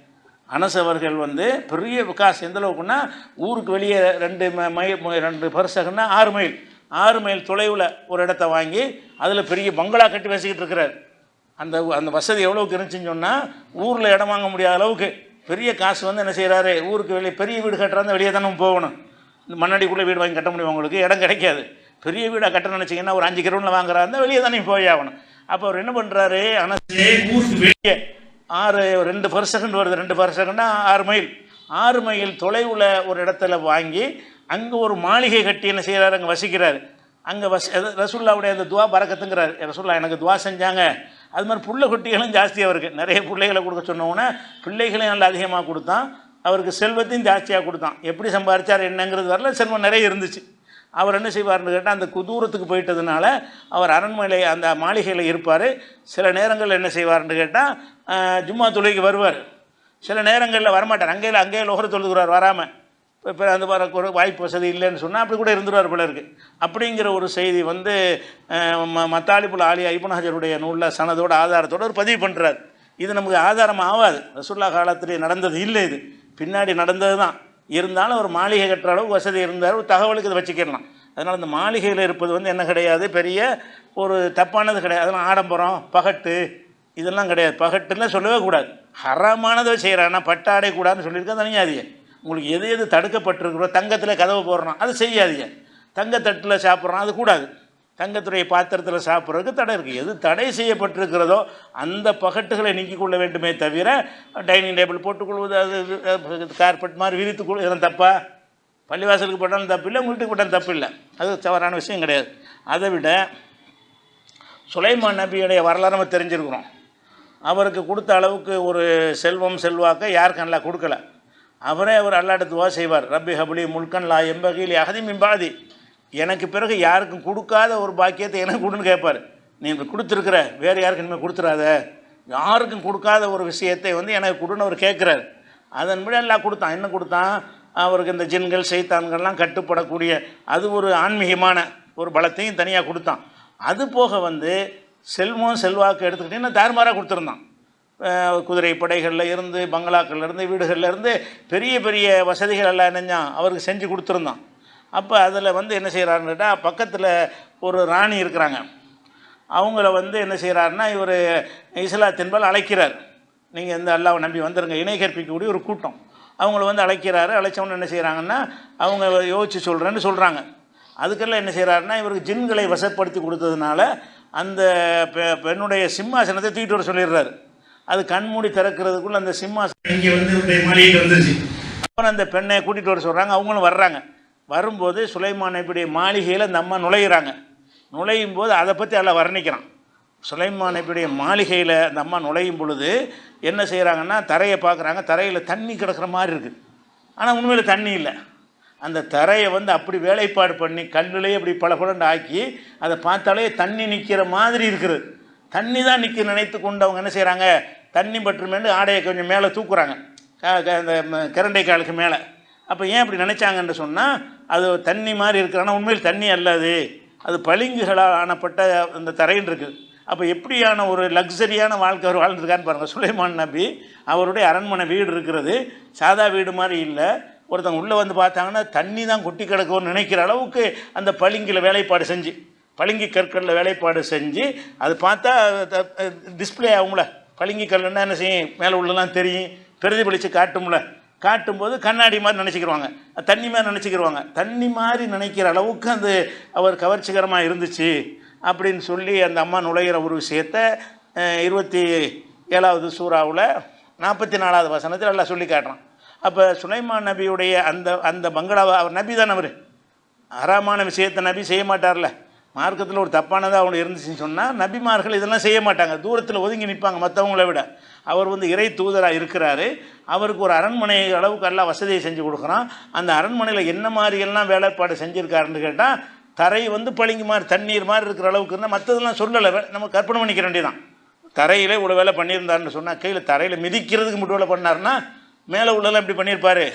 அனஸ் அவர்கள் வந்து பெரிய காசு. எந்த அளவுக்குன்னா ஊருக்கு வெளியே ரெண்டு மு- ரெண்டு பரிசகன்னா ஆறு மைல் ஆறு மைல் தொலைவில் ஒரு இடத்த வாங்கி அதில் பெரிய பங்களா கட்டி வச்சுக்கிட்டு இருக்கிறார். அந்த அந்த வசதி எவ்வளோக்கு இருந்துச்சுன்னு சொன்னால் ஊரில் இடம் வாங்க முடியாத அளவுக்கு பெரிய காசு வந்து என்ன செய்கிறாரு ஊருக்கு வெளியே பெரிய வீடு கட்டுறாங்க வெளியே தானே போகணும். இந்த மண்ணடிக்குள்ளே வீடு வாங்கி கட்ட முடியும் உங்களுக்கு? இடம் கிடைக்காது. பெரிய வீடாக கட்ட நினச்சிங்கன்னா ஒரு அஞ்சு கிரவுண்டில் வாங்குறா இருந்தால் வெளியே தானே போய் ஆகணும். அப்போ அவர் என்ன பண்ணுறாரு ஆனால் ஊருக்கு வெளியே ஆறு ரெண்டு பர் செகண்ட் வருது ரெண்டு பர் செகண்ட்னா ஆறு மைல். ஆறு மைல் தொலைவில் ஒரு இடத்துல வாங்கி அங்கே ஒரு மாளிகை கட்டி என்ன செய்கிறாரு அங்கே வசிக்கிறார். அங்கே வசி அது ரசுல்லாவுடைய அந்த துவா பறக்கத்துங்கிறார். ரசுல்லா எனக்கு துவா செஞ்சாங்க. அது மாதிரி புள்ள குட்டிகளும் ஜாஸ்தியாக அவருக்கு. நிறைய பிள்ளைகளை கொடுக்க சொன்னோன்னே பிள்ளைகளையும் நல்லா அதிகமாக கொடுத்தான். அவருக்கு செல்வத்தையும் ஜாஸ்தியாக கொடுத்தான். எப்படி சம்பாரித்தார் என்னங்கிறது வரல. செல்வம் நிறைய இருந்துச்சு. அவர் என்ன செய்வார்னு கேட்டால் அந்த குதூரத்துக்கு போயிட்டதுனால அவர் அரண்மனை அந்த மாளிகையில் இருப்பார். சில நேரங்களில் என்ன செய்வார்னு கேட்டால் ஜும்மா தொழுகைக்கு வருவார். சில நேரங்களில் வரமாட்டார். அங்கேயில் அங்கேயே லோகர தொழுகிறார் வராமல் இப்போ அந்த வர ஒரு வாய்ப்பு வசதி இல்லைன்னு சொன்னால் அப்படி கூட இருந்துருவார் பிள்ளருக்கு அப்படிங்கிற ஒரு செய்தி வந்து அஹ், ம ஐபன் ஹஜருடைய நூலில் சனதோட ஆதாரத்தோட ஒரு பதிவு பண்ணுறார் இது நமக்கு ஆதாரம் ஆகாது ரசுல்லா காலத்திலே நடந்தது இல்லை இது. பின்னாடி நடந்தது தான் இருந்தாலும் ஒரு மாளிகை கட்டுற அளவுக்கு வசதி இருந்தார். ஒரு தகவலுக்கு இதை வச்சுக்கிடலாம். அதனால் இந்த மாளிகையில் இருப்பது வந்து என்ன கிடையாது? பெரிய ஒரு தப்பானது கிடையாது. அதெல்லாம் ஆடம்பரம் பகட்டு இதெல்லாம் கிடையாது. பகட்டுலாம் சொல்லவே கூடாது. ஹராமானதை செய்கிறான்னா பட்டாடை கூடாதுன்னு சொல்லியிருக்கேன் தனியாதிய உங்களுக்கு எது எது தடுக்கப்பட்டிருக்கிறோ தங்கத்தில் கதவை போடுறோம் அது செய்யாதீங்க. தங்கத்தட்டில் சாப்பிட்றோம் அது கூடாது. தங்கத்துடைய பாத்திரத்தில் சாப்பிட்றதுக்கு தடை இருக்குது எது தடை செய்யப்பட்டிருக்கிறதோ அந்த பகட்டுகளை நீக்கிக் கொள்ள வேண்டுமே தவிர டைனிங் டேபிள் போட்டுக்கொள்வது அது கார்பெட் மாதிரி விரித்து கொள் இதெல்லாம் தப்பா? பள்ளிவாசலுக்கு போட்டாலும் தப்பு இல்லை உங்கள் வீட்டுக்கு போட்டாலும் தப்பு இல்லை அது தவறான விஷயம் கிடையாது. அதை விட சுலைமான் நபியுடைய வரலாறு நம்ம தெரிஞ்சிருக்கிறோம். அவருக்கு கொடுத்த அளவுக்கு ஒரு செல்வம் செல்வாக்க யாருக்கும் நல்லா கொடுக்கல? அவரே அவர் அல்லாட்ட துவா செய்வார். ரப்பி ஹபுலி முல்கன் லா எம்பகில் அகதி மிம்பாதி எனக்கு பிறகு யாருக்கும் கொடுக்காத ஒரு பாக்கியத்தை எனக்கு கொடுன்னு கேட்பார். நீ கொடுத்துருக்குற வேறு யாருக்கும் இனிமேல் கொடுத்துறாத. யாருக்கும் கொடுக்காத ஒரு விஷயத்தை வந்து எனக்கு கொடுன்னு அவர் கேட்குறாரு. அதன்படி எல்லாம் கொடுத்தான். என்ன கொடுத்தான்? அவருக்கு இந்த ஜின்கள் செய்தான்கள்லாம் கட்டுப்படக்கூடிய அது ஒரு ஆன்மீகமான ஒரு பலத்தையும் தனியாக கொடுத்தான். அது போக வந்து செல்வம் செல்வாக்கு எடுத்துக்கிட்டிங்கன்னா தாறுமாறாக கொடுத்துருந்தான். குதிரை படைகளில் இருந்து பங்களாக்கள்ல இருந்து வீடுகளில் இருந்து பெரிய பெரிய வசதிகள் எல்லாம் என்னஞ்சான் அவருக்கு செஞ்சு கொடுத்துருந்தான். அப்போ அதில் வந்து என்ன செய்கிறாருன்னு கேட்டால் பக்கத்தில் ஒரு ராணி இருக்கிறாங்க. அவங்கள வந்து என்ன செய்கிறாருன்னா இவர் இஸ்லாத்தின்பால் அழைக்கிறார். நீங்கள் இந்த அல்லாவை நம்பி வந்துருங்க இணை கற்பிக்கக்கூடிய ஒரு கூட்டம். அவங்கள வந்து அழைக்கிறாரு அழைச்சவொன்னு என்ன செய்கிறாங்கன்னா அவங்க யோசித்து சொல்கிறேன்னு சொல்கிறாங்க அதுக்கெல்லாம் என்ன செய்கிறாருன்னா இவருக்கு ஜின்களை வசப்படுத்தி கொடுத்ததுனால அந்த பெ- பெண்ணுடைய சிம்மாசனத்தை தூக்கிட்டு வர சொல்லிடுறாரு. அது கண்மூடி திறக்கிறதுக்குள்ள அந்த சிம்மாசனம் இங்கே வந்து மாளிகைக்கு வந்துருச்சு. அப்புறம் அந்த பெண்ணை கூட்டிகிட்டு வர சொல்கிறாங்க அவங்களும் வர்றாங்க. வரும்போது சுலைமான் நபியுடைய மாளிகையில் அந்த அம்மா நுழையிறாங்க. நுழையும் போது அதை பற்றி எல்லாம் வர்ணிக்கிறான். சுலைமான் நபியுடைய மாளிகையில் அந்த அம்மா நுழையும் பொழுது என்ன செய்கிறாங்கன்னா தரையை பார்க்குறாங்க. தரையில் தண்ணி கிடக்கிற மாதிரி இருக்குது ஆனால் உண்மையில் தண்ணி இல்லை. அந்த தரையை வந்து அப்படி வேலைப்பாடு பண்ணி கல்லுலேயே அப்படி பளபளன்னு ஆக்கி அதை பார்த்தாலே தண்ணி நிற்கிற மாதிரி இருக்குது. தண்ணி தான் நிற்க நினைத்து கொண்டு அவங்க என்ன செய்கிறாங்க தண்ணி பற்றுமேண்டு ஆடையை கொஞ்சம் மேலே தூக்குறாங்க. அந்த கரண்டை கிரண்டை காலுக்கு மேலே. அப்போ ஏன் அப்படி நினச்சாங்கன்னு சொன்னால் அது தண்ணி மாதிரி இருக்கு. ஆனால் உண்மையில் தண்ணி அல்லது அது. பளிங்குகளால் ஆனப்பட்ட அந்த தரைன்னு இருக்குது அப்போ எப்படியான ஒரு லக்ஸரியான வாழ்க்கை அவர் வாழ்ந்துருக்கான்னு பாருங்கள் சுலைமான் நபி அவருடைய அரண்மனை வீடு இருக்கிறது. சாதா வீடு மாதிரி இல்லை. ஒருத்தவங்க உள்ளே வந்து பார்த்தாங்கன்னா தண்ணி தான் கொட்டி கிடக்கும்னு நினைக்கிற அளவுக்கு அந்த பளிங்கில் வேலைப்பாடு செஞ்சு பளிங்கு கற்களில் வேலைப்பாடு செஞ்சு அது பார்த்தா டிஸ்ப்ளே ஆகும்ல. பளிங்கி கல்லுன்னா என்ன செய்யும்? மேலே உள்ளலாம் தெரியும். பிரதிபலித்து காட்டும்ல. காட்டும்போது கண்ணாடி மாதிரி நினச்சிக்கிடுவாங்க தண்ணி மாதிரி நினச்சிக்கிடுவாங்க தண்ணி மாதிரி நினைக்கிற அளவுக்கு அந்த அவர் கவர்ச்சிகரமாக இருந்துச்சு அப்படின்னு சொல்லி அந்த அம்மா நுழையிற ஒரு விஷயத்த இருபத்தி ஏழாவது சூறாவில் நாற்பத்தி நாலாவது வசனத்தில் எல்லாம் சொல்லி காட்டுறான். அப்போ சுலைமான் நபியுடைய அந்த அந்த பங்களாவை அவர் நபி தான் அவர்? ஹராமான விஷயத்தை நபி செய்ய மாட்டார்ல. மார்க்கத்தில் ஒரு தப்பானதாக அவங்க இருந்துச்சுன்னு சொன்னால் நபிமார்கள் இதெல்லாம் செய்ய மாட்டாங்க. தூரத்தில் ஒதுங்கி நிற்பாங்க மற்றவங்கள விட. அவர் வந்து இறை தூதராக இருக்கிறாரு. அவருக்கு ஒரு அரண்மனை அளவுக்கு எல்லாம் வசதியை செஞ்சு கொடுக்குறான். அந்த அரண்மனையில் என்ன மாதிரியெல்லாம் வேலைப்பாடு செஞ்சுருக்காருன்னு கேட்டால் தரை வந்து பளிங்கு மாதிரி தண்ணீர் மாதிரி இருக்கிற அளவுக்கு இருந்தால் மற்றதெல்லாம் சொல்லலை. நம்ம கற்பனை பண்ணிக்க வேண்டியதான் தரையிலே இவ்வளோ வேலை பண்ணியிருந்தாருன்னு சொன்னால் கையில் தரையில் மிதிக்கிறதுக்கு மட்டும் வேலை பண்ணாருன்னா மேலே உள்ளெல்லாம் இப்படி பண்ணியிருப்பார்.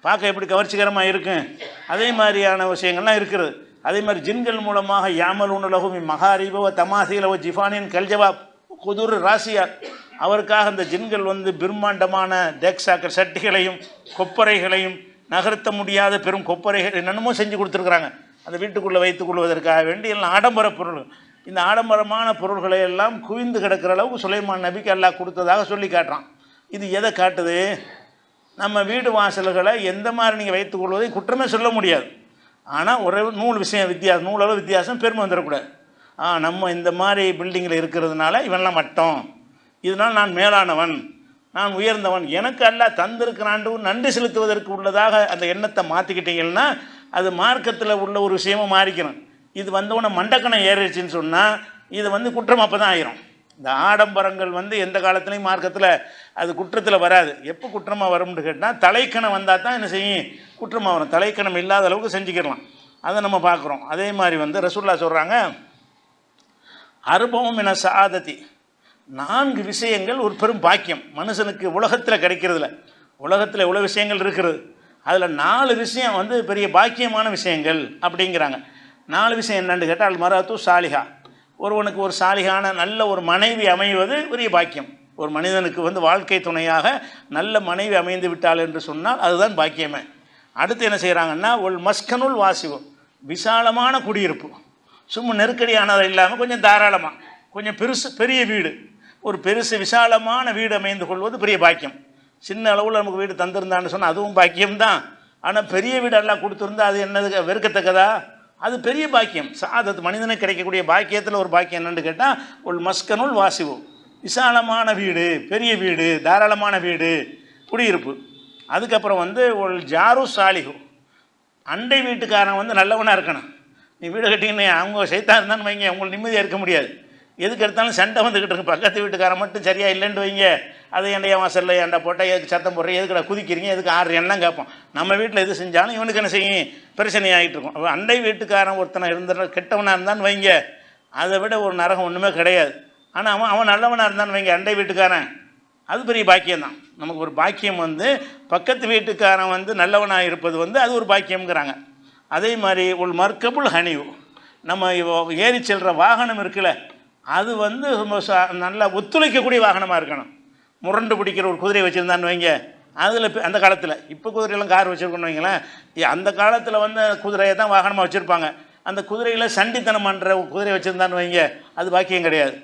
பார்க்க எப்படி கவர்ச்சிகரமாக இருக்கும். அதே மாதிரியான விஷயங்கள்லாம் இருக்கிறது. அதே மாதிரி ஜின்கள் மூலமாக யாமல் உணலகும் மகாரீபவ தமாசீலவ ஜிஃபானின் கல்ஜவாப் குதுர் ராசியார் அவருக்காக அந்த ஜின்கள் வந்து பிரம்மாண்டமான டெக்ஸாக்கர் சட்டிகளையும் கொப்பரைகளையும் நகர்த்த முடியாத பெரும் கொப்பரைகள் என்னென்னமோ செஞ்சு கொடுத்துருக்குறாங்க. அந்த வீட்டுக்குள்ளே வைத்துக் கொள்வதற்காக வேண்டி எல்லாம் ஆடம்பர பொருள். இந்த ஆடம்பரமான பொருள்களை எல்லாம் குவிந்து கிடக்கிற அளவுக்கு சுலைமான் நபிக்கு அல்லாஹ் கொடுத்ததாக சொல்லி காட்டுறான். இது எதை காட்டுது? நம்ம வீடு வாசல்களை எந்த மாதிரி நீங்கள் வைத்துக் கொள்வதை குற்றமே சொல்ல முடியாது. ஆனால் ஒரே ஒரு நூல் விஷயம் வித்தியாசம் நூலளவு வித்தியாசம் பெருமை வந்துடக்கூடாது ஆ நம்ம இந்த மாதிரி பில்டிங்கில் இருக்கிறதுனால இவன்லாம் மட்டம். இதனால் நான் மேலானவன் நான் உயர்ந்தவன். எனக்கு அல்ல தந்திருக்கிறாண்டு நன்றி செலுத்துவதற்கு உள்ளதாக அந்த எண்ணத்தை மாற்றிக்கிட்டீங்கன்னா அது மார்க்கத்தில் உள்ள ஒரு விஷயமாக மாறிக்கணும். இது வந்தவொன்னே மண்டக்கணம் ஏறிடுச்சின்னு சொன்னால் இது வந்து குற்றம் அப்போ தான் ஆயிரும். இந்த ஆடம்பரங்கள் வந்து எந்த காலத்துலையும் மார்க்கத்தில் அது குற்றத்தில் வராது. எப்போ குற்றமாக வரும்னு கேட்டால் தலைக்கணம் வந்தால் தான் என்ன செய்யும்? குற்றமாக வரும். தலைக்கணம் இல்லாத அளவுக்கு செஞ்சுக்கிடலாம். அதை நம்ம பார்க்குறோம். அதே மாதிரி வந்து ரசூல்லா சொல்கிறாங்க அனுபவம் என சாதத்தி நான்கு விஷயங்கள் ஒரு பெரும் பாக்கியம். மனுஷனுக்கு உலகத்தில் கிடைக்கிறதுல. உலகத்தில் இவ்வளோ விஷயங்கள் இருக்கிறது அதில் நாலு விஷயம் வந்து பெரிய பாக்கியமான விஷயங்கள் அப்படிங்கிறாங்க. நாலு விஷயம் என்னென்னு கேட்டால் மரத்து சாலிகா ஒருவனுக்கு ஒரு சாலிகான நல்ல ஒரு மனைவி அமைவது பெரிய பாக்கியம். ஒரு மனிதனுக்கு வந்து வாழ்க்கை துணையாக நல்ல மனைவி அமைந்து விட்டாள் என்று சொன்னால் அதுதான் பாக்கியமே. அடுத்து என்ன செய்கிறாங்கன்னா ஒரு மஸ்கனுள் வாசிவம் விசாலமான குடியிருப்பு. சும்மா நெருக்கடியானது இல்லாமல் கொஞ்சம் தாராளமாக கொஞ்சம் பெருசு பெரிய வீடு. ஒரு பெருசு விசாலமான வீடு அமைந்து கொள்வது பெரிய பாக்கியம். சின்ன அளவில் நமக்கு வீடு தந்திருந்தான்னு சொன்னால் அதுவும் பாக்கியம்தான். ஆனால் பெரிய வீடு எல்லாம் கொடுத்துருந்தா அது என்னது வெறுக்கத்தக்கதா? அது பெரிய பாக்கியம். சாதத்து மனிதனுக்கு கிடைக்கக்கூடிய பாக்கியத்தில் ஒரு பாக்கியம் என்னென்னு கேட்டால் ஒரு மஸ்கனுள் வாசிவு விசாலமான வீடு பெரிய வீடு தாராளமான வீடு குடியிருப்பு. அதுக்கப்புறம் வந்து ஒரு ஜாரு சாலிகு அண்டை வீட்டுக்காரன் வந்து நல்லவனாக இருக்கணும். நீ வீடு கட்டிங்கன்னு அவங்க சைத்தான் இருந்தான்னு வைங்க உங்களுக்கு நிம்மதியாக இருக்க முடியாது. எதுக்கு எடுத்தாலும் சண்டை வந்துக்கிட்டு இருக்கு. பக்கத்து வீட்டுக்காரன் மட்டும் சரியாக இல்லைன்னு வைங்க. அதை ஏன்டா என் வாசல்ல ஏன்டா போட்டால் எதுக்கு சத்தம் போடுறீங்க எதுக்குடா குதிக்கிறீங்க எதுக்கு ஆடுறீங்கலாம் கேட்போம் நம்ம வீட்டில் எது செஞ்சாலும் இவனுக்கு என்ன செய்யும்? பிரச்சனை ஆகிட்டு இருக்கும். அப்போ அண்டை வீட்டுக்காரன் ஒருத்தனை இருந்த கெட்டவனாக இருந்தான்னு வைங்க. அதை விட ஒரு நரகம் ஒன்றுமே கிடையாது. ஆனால் அவன் அவன் நல்லவனாக இருந்தான்னு வைங்க அண்டை வீட்டுக்காரன். அது பெரிய பாக்கியம் தான் நமக்கு ஒரு பாக்கியம் வந்து பக்கத்து வீட்டுக்காரன் வந்து நல்லவனாக இருப்பது வந்து அது ஒரு பாக்கியம்ங்கிறாங்க. அதே மாதிரி ஒரு மர்க்கபுள் ஹனிவு நம்ம ஏறி செல்கிற வாகனம் இருக்குல்ல அது வந்து ரொம்ப நல்லா ஒத்துழைக்கக்கூடிய வாகனமாக இருக்கணும். முரண்டு பிடிக்கிற ஒரு குதிரை வச்சுருந்தான்னு வைங்க. அதில் அந்த காலத்தில். இப்போ குதிரையெல்லாம் கார் வச்சுருக்கோன்னு வைங்களேன். அந்த காலத்தில் வந்து குதிரையை தான் வாகனமாக வச்சுருப்பாங்க. அந்த குதிரையில் சண்டித்தனம் பண்ணுற ஒரு குதிரை வச்சுருந்தான்னு வைங்க. அது பாக்கியம் கிடையாது.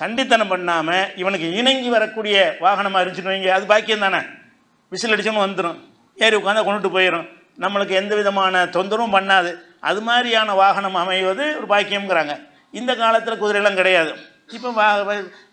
சண்டித்தனம் பண்ணாமல் இவனுக்கு இணங்கி வரக்கூடிய வாகனமாக இருந்துச்சுன்னு வைங்க. அது பாக்கியம் தானே? விசில் அடிச்சோன்னு வந்துடும் ஏறி உட்காந்தா கொண்டுட்டு போயிடும் நம்மளுக்கு எந்த விதமான தொந்தரவும் பண்ணாது. அது மாதிரியான வாகனம் அமைவது ஒரு பாக்கியம்ங்கிறாங்க. இந்த காலத்தில் குதிரையெல்லாம் கிடையாது. இப்போ வா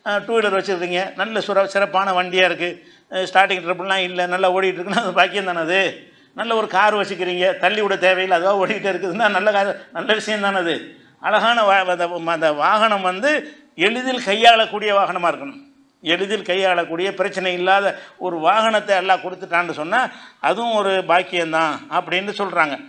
டூ வீலர் வச்சுருக்கீங்க. நல்ல சுர சிறப்பான வண்டியாக இருக்குது ஸ்டார்டிங் ட்ரபிள்லாம் இல்லை. நல்லா ஓடிட்டுருக்குன்னா அது பாக்கியம் தானே அது? நல்ல ஒரு கார் வச்சுக்கிறீங்க. தள்ளி விட தேவையில்லை. அதுவாக ஓடிக்கிட்டே இருக்குதுன்னா நல்ல கார் நல்ல விஷயம் தானே அது. அழகான வா அந்த- அந்த வாகனம் வந்து எளிதில் கையாளக்கூடிய வாகனமாக இருக்கணும். எளிதில் கையாளக்கூடிய பிரச்சனை இல்லாத ஒரு வாகனத்தை எல்லாம் கொடுத்துட்டான்னு சொன்னால் அதுவும் ஒரு பாக்கியம்தான் அப்படின்னு சொல்கிறாங்க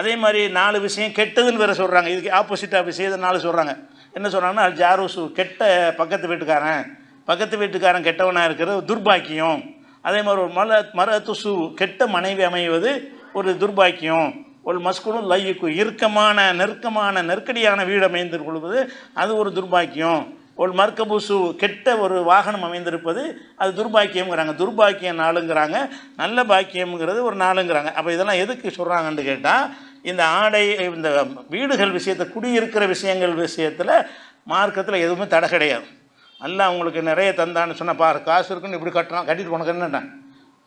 அதே மாதிரி நாலு விஷயம் கெட்டதுன்னு வேறு சொல்கிறாங்க இதுக்கு ஆப்போசிட்டாக விஷயம் நாலு சொல்கிறாங்க என்ன சொல்கிறாங்கன்னா ஜாரூசு கெட்ட பக்கத்து வீட்டுக்காரன் பக்கத்து வீட்டுக்காரன் கெட்டவனாக இருக்கிறது துர்பாக்கியம். அதே மாதிரி ஒரு மல மரத்துசு கெட்ட மனைவி அமைவது ஒரு துர்பாக்கியம். ஒரு மஸ்குலும் லையுக்கு இறுக்கமான நெருக்கமான நெருக்கடியான வீடு அமைந்து கொள்வது அது ஒரு துர்பாக்கியம். ஒரு மர்க்கபூசு கெட்ட ஒரு வாகனம் அமைந்திருப்பது அது துர்பாக்கியம்ங்கிறாங்க. துர்பாக்கியம் நாளுங்கிறாங்க. நல்ல பாக்கியம்ங்கிறது ஒரு நாளுங்கிறாங்க. அப்போ இதெல்லாம் எதுக்கு சொல்கிறாங்கன்னு கேட்டால் இந்த ஆடை இந்த வீடுகள் விஷயத்தை குடியிருக்கிற விஷயங்கள் விஷயத்தில் மார்க்கத்தில் எதுவுமே தடை கிடையாது. அல்ல அவங்களுக்கு நிறைய தந்தான்னு சொன்னால் பாரு காசு இருக்குன்னு இப்படி கட்டுறான் கட்டிட்டு உனக்கு என்னண்ணா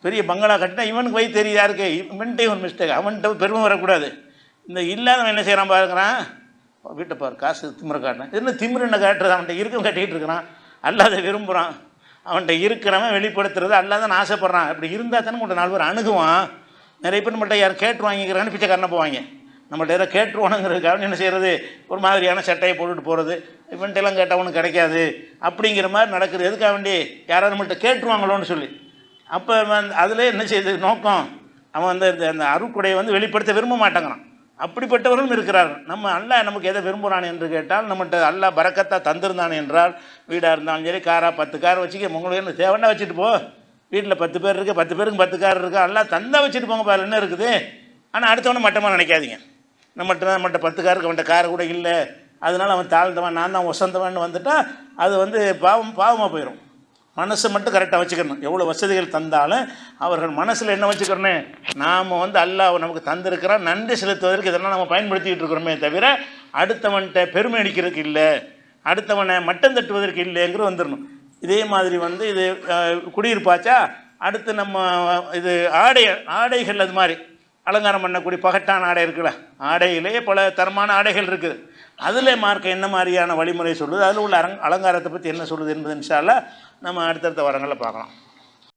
பெரிய பங்களா கட்டினா இவனுக்கு வயிறு தெரியுதா இருக்கு இவன்கிட்டே ஒரு மிஸ்டேக் அவன்கிட்ட பெருமை வரக்கூடாது. இந்த இல்லாதவன் என்ன செய்கிறான் பாருங்கிறான்? வீட்டை பாரு காசு திமிர காட்டினேன் என்ன திமிரு என்ன காட்டுறது? அவன்கிட்ட இருக்கும் கட்டிக்கிட்டு இருக்கிறான். அல்லாத விரும்புகிறான் அவன்கிட்ட இருக்கிறவன் வெளிப்படுத்துறது அல்லாதான் ஆசைப்பட்றான். இப்படி இருந்தால் தானே உங்கள்கிட்ட நாலு பேர் அணுகுவான். நிறைய பேர் நம்மள்ட்ட யார் கேட்டு வாங்கிக்கிறான்னு பிச்சைக்காரனை போவாங்க. நம்மள்ட்ட யாரோ கேட்டுருவானுங்கிறதுக்காக என்ன செய்கிறது ஒரு மாதிரியான சட்டையை போட்டுட்டு போகிறது இவன்ட்டெல்லாம் கேட்டால் ஒன்றும் கிடைக்காது. அப்படிங்கிற மாதிரி நடக்குது. எதுக்காக வேண்டி யாராவது நம்மள்ட்ட கேட்டுருவாங்களோன்னு சொல்லி. அப்போ வந்து அதில் என்ன செய்யுது? நோக்கம். அவன் வந்து இந்த அந்த அருக்குடையை வந்து வெளிப்படுத்த விரும்ப மாட்டேங்கிறான். அப்படிப்பட்டவர்களும் இருக்கிறார் நம்ம அல்லா நமக்கு எதை விரும்புகிறான் என்று கேட்டால் நம்மகிட்ட அல்லா பறக்கத்தாக தந்திருந்தான் என்றால் வீடாக இருந்தாலும் சரி காராக பத்து கார் வச்சுக்க உங்களுக்கு என்ன தேவைன்னா வச்சுட்டு போ. வீட்டில் பத்து பேர் இருக்குது பத்து பேருக்கு பத்து கார் இருக்கு? எல்லாம் தந்தா வச்சுட்டு போங்க பாரு என்ன இருக்குது? ஆனால் அடுத்தவனை மட்டமாக நினைக்காதீங்க. நம்மகிட்ட நம்மகிட்ட பத்து காருக்கு அவன்கிட்ட கார் கூட இல்லை. அதனால் அவன் தாழ்ந்தவன் நான் தான் ஒசந்தவன் வந்துட்டா அது வந்து பாவம் பாவமாக போயிடும் மனசை மட்டும் கரெக்டாக வச்சுக்கணும். எவ்வளோ வசதிகள் தந்தாலும் அவர்கள் மனசில் என்ன வச்சுக்கணும் நாம் வந்து அல்லாஹ் நமக்கு தந்திருக்கிறான். நன்றி செலுத்துவதற்கு இதெல்லாம் நம்ம பயன்படுத்திக்கிட்டு இருக்கிறோமே தவிர அடுத்தவன்கிட்ட பெருமை அடிக்கிறதுக்கு இல்லை. அடுத்தவனை மட்டம் தட்டுவதற்கு இல்லைங்கிற வந்துடணும் இதே மாதிரி வந்து இது குடியிருப்பாச்சா? அடுத்து நம்ம இது ஆடை ஆடைகள் அது மாதிரி. அலங்காரம் பண்ணக்கூடிய பகட்டான ஆடை இருக்குல்ல? ஆடையிலே பல தரமான ஆடைகள் இருக்குது. அதில் மார்க்க என்ன மாதிரியான வழிமுறை சொல்லுது? அதில் உள்ள அலங்காரத்தை பற்றி என்ன சொல்லுது என்பது இன்ஷா நம்ம அடுத்தடுத்த வரங்களில் பார்க்கலாம்.